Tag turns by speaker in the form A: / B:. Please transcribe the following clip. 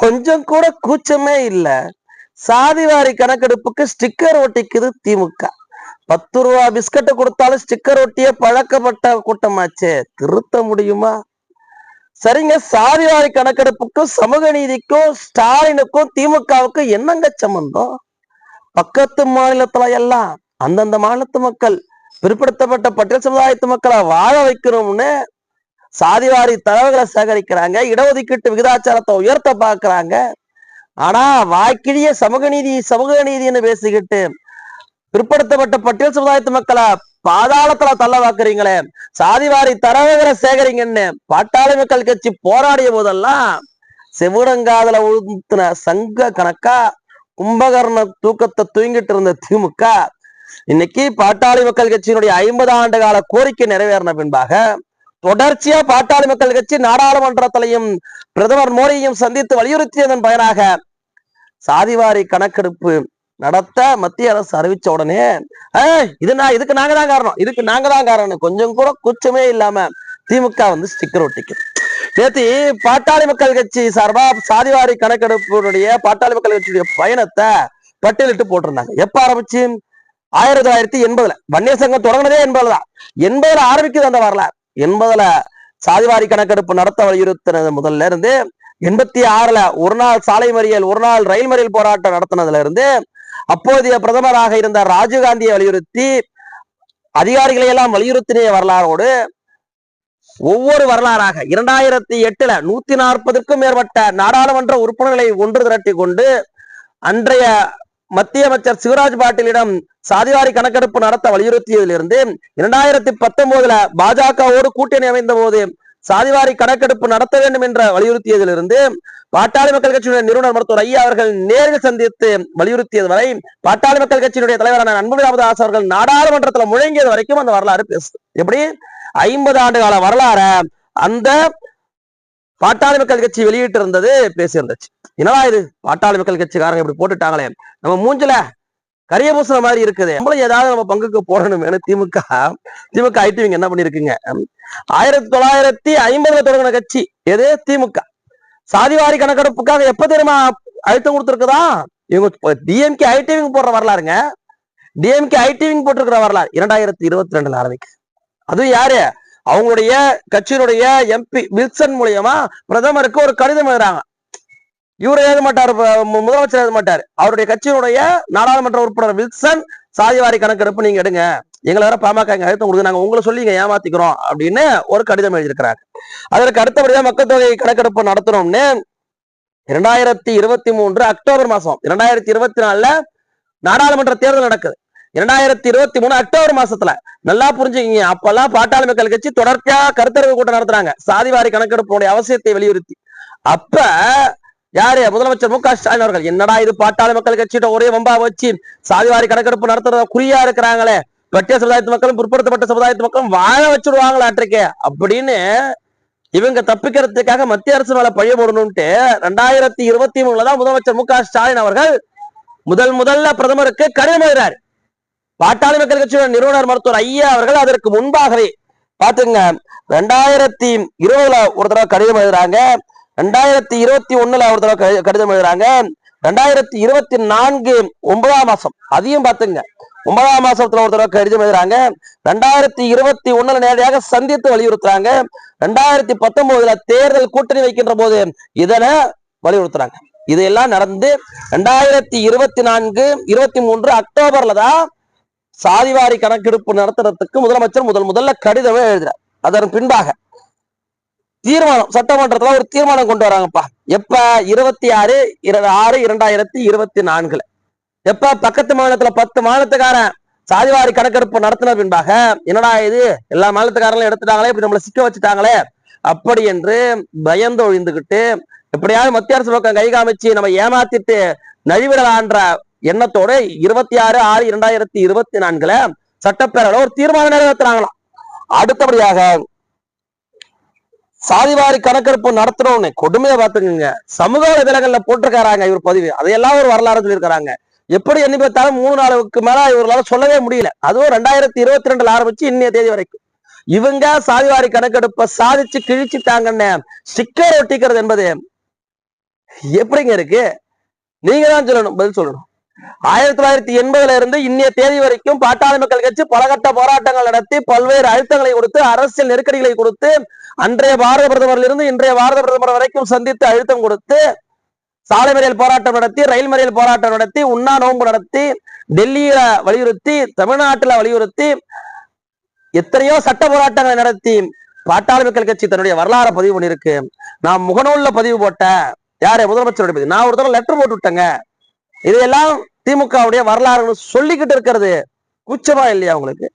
A: கொஞ்சம் கூட கூச்சமே இல்ல. சாதிவாரி கணக்கெடுப்புக்கு ஸ்டிக்கர் ஒட்டிக்குது திமுக. பத்து ரூபா பிஸ்கட்டை கொடுத்தாலும் ஸ்டிக்கர் ஒட்டிய பழக்கப்பட்ட கூட்டமாச்சே. திருத்த முடியுமா? சரிங்க சாதிவாரி கணக்கெடுப்புக்கும் சமூக நீதிக்கும் ஸ்டாலினுக்கும் திமுகவுக்கும் என்னங்க சம்பந்தம்? பக்கத்து மாநிலத்துல எல்லாம் அந்தந்த மாநிலத்து மக்கள் பிற்படுத்தப்பட்ட பட்டியல் சமுதாயத்து மக்களை வாழ வைக்கணும்னு சாதிவாரி தரவுகளை சேகரிக்கிறாங்க இடஒதுக்கீட்டு விகிதாச்சாரத்தை உயர்த்த பார்க்கிறாங்க. ஆனா வாய்க்கிழிய சமூக நீதி சமூக நீதின்னு பேசிக்கிட்டு பிற்படுத்தப்பட்ட பட்டியல் சமுதாயத்து மக்களை பாதாளத்துல தள்ள வாக்குறீங்களே சாதிவாரி தரவுகளை சேகரிங்கன்னு பாட்டாளி மக்கள் கட்சி போராடிய போதெல்லாம் செவிடங்காதல உழுத்தின சங்க கணக்கா கும்பகர்ண தூக்கத்தை தூங்கிட்டு இருந்த திமுக இன்னைக்கு பாட்டாளி மக்கள் கட்சியினுடைய ஐம்பது ஆண்டு கால கோரிக்கை நிறைவேறின பின்பாக தொடர்ச்சியா பாட்டாளி மக்கள் கட்சி நாடாளுமன்றத்திலையும் பிரதமர் மோடியையும் சந்தித்து வலியுறுத்தியதன் பயனாக சாதிவாரி கணக்கெடுப்பு நடத்த மத்திய அரசு அறிவிச்ச உடனே இது நான் இதுக்கு நாங்க தான் காரணம். இதுக்கு நாங்க தான் காரணம் கொஞ்சம் கூட கூச்சமே இல்லாம திமுக வந்து ஸ்டிக்கர் ஒட்டிக்குது. நேத்தி பாட்டாளி மக்கள் கட்சி சார்பா சாதிவாரி கணக்கெடுப்பினுடைய பாட்டாளி மக்கள் கட்சியுடைய பயணத்தை பட்டியலிட்டு போட்டிருந்தாங்க. எப்ப ஆரம்பிச்சு? ஆயிரத்தி தொள்ளாயிரத்தி எண்பதுல. வன்னியர் சங்கம் தொடங்கினதே எண்பதுல தான். எண்பதுல ஆரம்பிக்குது அந்த வரலாறு. எண்பதுல சாதிவாரி கணக்கெடுப்பு நடத்த வலியுறுத்தினது முதல்ல இருந்து எண்பத்தி ஆறுல ஒரு நாள் சாலை மறியல் ஒரு நாள் ரயில் மறியல் போராட்டம் நடத்தினதுல இருந்து அப்போதைய பிரதமராக இருந்த ராஜீவ்காந்தியை வலியுறுத்தி அதிகாரிகளை எல்லாம் வலியுறுத்தின வரலாறோடு ஒவ்வொரு வரலாறாக இரண்டாயிரத்தி எட்டுல நூத்தி நாற்பதுக்கும் மேற்பட்ட நாடாளுமன்ற உறுப்பினர்களை ஒன்று திரட்டி கொண்டு அன்றைய மத்திய அமைச்சர் சிவராஜ் பாட்டீலிடம் சாதிவாரி கணக்கெடுப்பு நடத்த வலியுறுத்தியதிலிருந்து இரண்டாயிரத்தி பத்தொன்பதுல பாஜகவோடு கூட்டணி அமைந்த போது சாதிவாரி கணக்கெடுப்பு நடத்த வேண்டும் என்ற வலியுறுத்தியதிலிருந்து பாட்டாளி மக்கள் கட்சியினுடைய நிறுவனர் மருத்துவர் ஐயா அவர்கள் நேரில் சந்தித்து வலியுறுத்தியது வரை பாட்டாளி மக்கள் கட்சியினுடைய தலைவரான அன்புமணி ராமதாஸ் அவர்கள் நாடாளுமன்றத்துல முழங்கியது வரைக்கும் அந்த வரலாறு பேசுது. எப்படி? ஐம்பது ஆண்டு கால வரலாற அந்த பாட்டாளி மக்கள் கட்சி வெளியிட்டு இருந்தது பேசியிருந்துச்சு. என்னவா இது? பாட்டாளி மக்கள் கட்சிக்காரங்க இப்படி போட்டுட்டாங்களே. நம்ம மூஞ்சில கரிய பூசுற மாதிரி இருக்குது. நம்மளும் ஏதாவது நம்ம பங்குக்கு போடணும்னு திமுக திமுக ஐடிவிங்க என்ன பண்ணிருக்குங்க? ஆயிரத்தி தொள்ளாயிரத்தி ஐம்பதுல தொடங்கின கட்சி எது? திமுக. சாதிவாரி கணக்கெடுப்புக்காக எப்ப தெரியுமா அழுத்தம் கொடுத்துருக்குதா? இவங்க டிஎம்கே ஐடிவிங் போடுற வரலாறுங்க. டிஎம்கே ஐடிவிங் போட்டிருக்கிற வரலாறு இரண்டாயிரத்தி இருபத்தி ரெண்டுல ஆரம்பிக்கு அதுவும் யாரு? அவங்களுடைய கட்சியினுடைய எம்பி வில்சன் மூலியமா பிரதமருக்கு ஒரு கடிதம் எழுதுறாங்க. இவர் எழுத மாட்டார் முதலமைச்சர் எழுத மாட்டார். அவருடைய கட்சியினுடைய நாடாளுமன்ற உறுப்பினர் வில்சன் சாதிவாரி கணக்கெடுப்பு நீங்க எடுங்க. எங்களை வேற பாமக இங்க அழுத்தம் கொடுத்து நாங்க உங்களை சொல்லி இங்க ஏமாத்திக்கிறோம் அப்படின்னு ஒரு கடிதம் எழுதியிருக்கிறாங்க. அதற்கு அடுத்தபடியா மக்கள் தொகை கணக்கெடுப்பு நடத்தணும்னு இரண்டாயிரத்தி இருபத்தி மூன்று அக்டோபர் மாசம் இரண்டாயிரத்தி இருபத்தி நாலுல நாடாளுமன்ற தேர்தல் நடக்குது. இரண்டாயிரத்தி இருபத்தி மூணு அக்டோபர் மாசத்துல நல்லா புரிஞ்சுக்கிங்க. அப்பெல்லாம் பாட்டாளி மக்கள் கட்சி தொடர்ச்சியா கருத்தரவு கூட்டம் நடத்துறாங்க. சாதிவாரி கணக்கெடுப்புடைய அவசியத்தை வலியுறுத்தி. அப்ப யாரு? முதலமைச்சர் மு க ஸ்டாலின் அவர்கள். என்னடா இது? பாட்டாளி மக்கள் கட்சியிட்ட ஒரே வம்பா வச்சு சாதிவாரி கணக்கெடுப்பு நடத்துறத குறியா இருக்கிறாங்களே. பட்டிய சமுதாயத்து மக்களும் பிற்படுத்தப்பட்ட சமுதாயத்து மக்களும் வாழ வச்சிருவாங்களாட்டிருக்கே அப்படின்னு இவங்க தப்பிக்கிறதுக்காக மத்திய அரசு மேல பழிய போடணும்ட்டு ரெண்டாயிரத்தி இருபத்தி மூணுல தான் முதலமைச்சர் மு க ஸ்டாலின் அவர்கள் முதல் முதல்ல பிரதமருக்கு கடிதம் எழுதுறாரு. பாட்டாளி மக்கள் கட்சியோட நிறுவனர் மருத்துவர் ஐயா அவர்கள் அதற்கு முன்பாகவே பாத்துங்க ரெண்டாயிரத்தி இருபதுல ஒரு தடவை கடிதம் எழுதுறாங்க. ரெண்டாயிரத்தி இருபத்தி ஒண்ணுல ஒரு தடவை கடிதம் எழுதுறாங்க. ரெண்டாயிரத்தி இருபத்தி நான்கு ஒன்பதாம் மாசம். அதையும் பாத்துங்க ஒன்பதாம் மாசத்துல ஒரு தடவை கடிதம் எழுதுறாங்க. ரெண்டாயிரத்தி இருபத்தி ஒண்ணுல நேரடியாக சந்தித்து வலியுறுத்துறாங்க. ரெண்டாயிரத்தி பத்தொன்பதுல தேர்தல் கூட்டணி வைக்கின்ற போது இதனை வலியுறுத்துறாங்க. இதெல்லாம் நடந்து ரெண்டாயிரத்தி இருபத்தி நான்கு இருபத்தி மூன்று அக்டோபர்ல தான் சாதிவாரி கணக்கெடுப்பு நடத்துறதுக்கு முதலமைச்சர் முதல் முதல்ல கடிதமே எழுதுறார். அதன் பின்பாக தீர்மானம் சட்டமன்றத்துல ஒரு தீர்மானம் கொண்டு வராங்கப்பா. எப்ப? இருபத்தி ஆறு ஆறு இரண்டாயிரத்தி இருபத்தி நான்குல. எப்ப? பக்கத்து மாநிலத்துல பத்து மாநிலத்துக்காரன் சாதிவாரி கணக்கெடுப்பு நடத்தின பின்பாக என்னடா இது? எல்லா மாநிலத்துக்காரங்களும் எடுத்துட்டாங்களே இப்படி நம்மளை சிக்க வச்சுட்டாங்களே அப்படி என்று பயந்து ஒழிந்துகிட்டு எப்படியாவது மத்திய அரசு பக்கம் கை காமிச்சு நம்ம ஏமாத்திட்டு நழிவிடலான்ற எண்ணத்தோட இருபத்தி ஆறு ஆறு இரண்டாயிரத்தி இருபத்தி நான்குல சட்டப்பேரவையில ஒரு தீர்மானம் நிறைவேற்றினாங்களாம் அடுத்தபடியாக சாதிவாரி கணக்கெடுப்பு நடத்தணும்னு கொடுமையை பார்த்துக்கோங்க. சமூக வலைதளங்கள்ல போட்டிருக்காராங்க இவர் பதிவு. அதையெல்லாம் ஒரு வரலாறு சொல்லியிருக்காங்க எப்படி எண்ணி பார்த்தாலும் மூணு நாளுக்கு மேல இவர்களால சொல்லவே முடியல. அதுவும் ரெண்டாயிரத்தி இருபத்தி ரெண்டுல ஆரம்பிச்சு இன்னைய தேதி வரைக்கும். இவங்க சாதிவாரி கணக்கெடுப்பை சாதிச்சு கிழிச்சுட்டாங்கன்னு ஸ்டிக்கர் ஒட்டிக்கிறது என்பது எப்படிங்க இருக்கு? நீங்க தான் சொல்லணும் பதில் சொல்லணும். ஆயிரத்தி தொள்ளாயிரத்தி எண்பதுல இருந்து இன்னைய தேதி வரைக்கும் பாட்டாளி மக்கள் கட்சி பலகட்ட போராட்டங்கள் நடத்தி பல்வேறு அழுத்தங்களை கொடுத்து அரசியல் நெருக்கடிகளை கொடுத்து அன்றைய பாரத பிரதமரில் இருந்து இன்றைய பாரத பிரதமர் வரைக்கும் சந்தித்து அழுத்தம் கொடுத்து சாலை மறியல் போராட்டம் நடத்தி ரயில் மறியல் போராட்டம் நடத்தி உண்ணா நோன்பு நடத்தி டெல்லியில வலியுறுத்தி தமிழ்நாட்டுல வலியுறுத்தி எத்தனையோ சட்ட போராட்டங்களை நடத்தி பாட்டாளி மக்கள் கட்சி தன்னுடைய வரலாறு பதிவு பண்ணியிருக்கு. நான் முகநூல்ல பதிவு போட்டேன். யாரு? முதலமைச்சருடைய பதிவு. நான் ஒரு தடவை லெட்டர் போட்டு விட்டேங்க. இதையெல்லாம் திமுகவுடைய வரலாறுன்னு சொல்லிக்கிட்டு இருக்கிறது கூச்சமா இல்லையா உங்களுக்கு?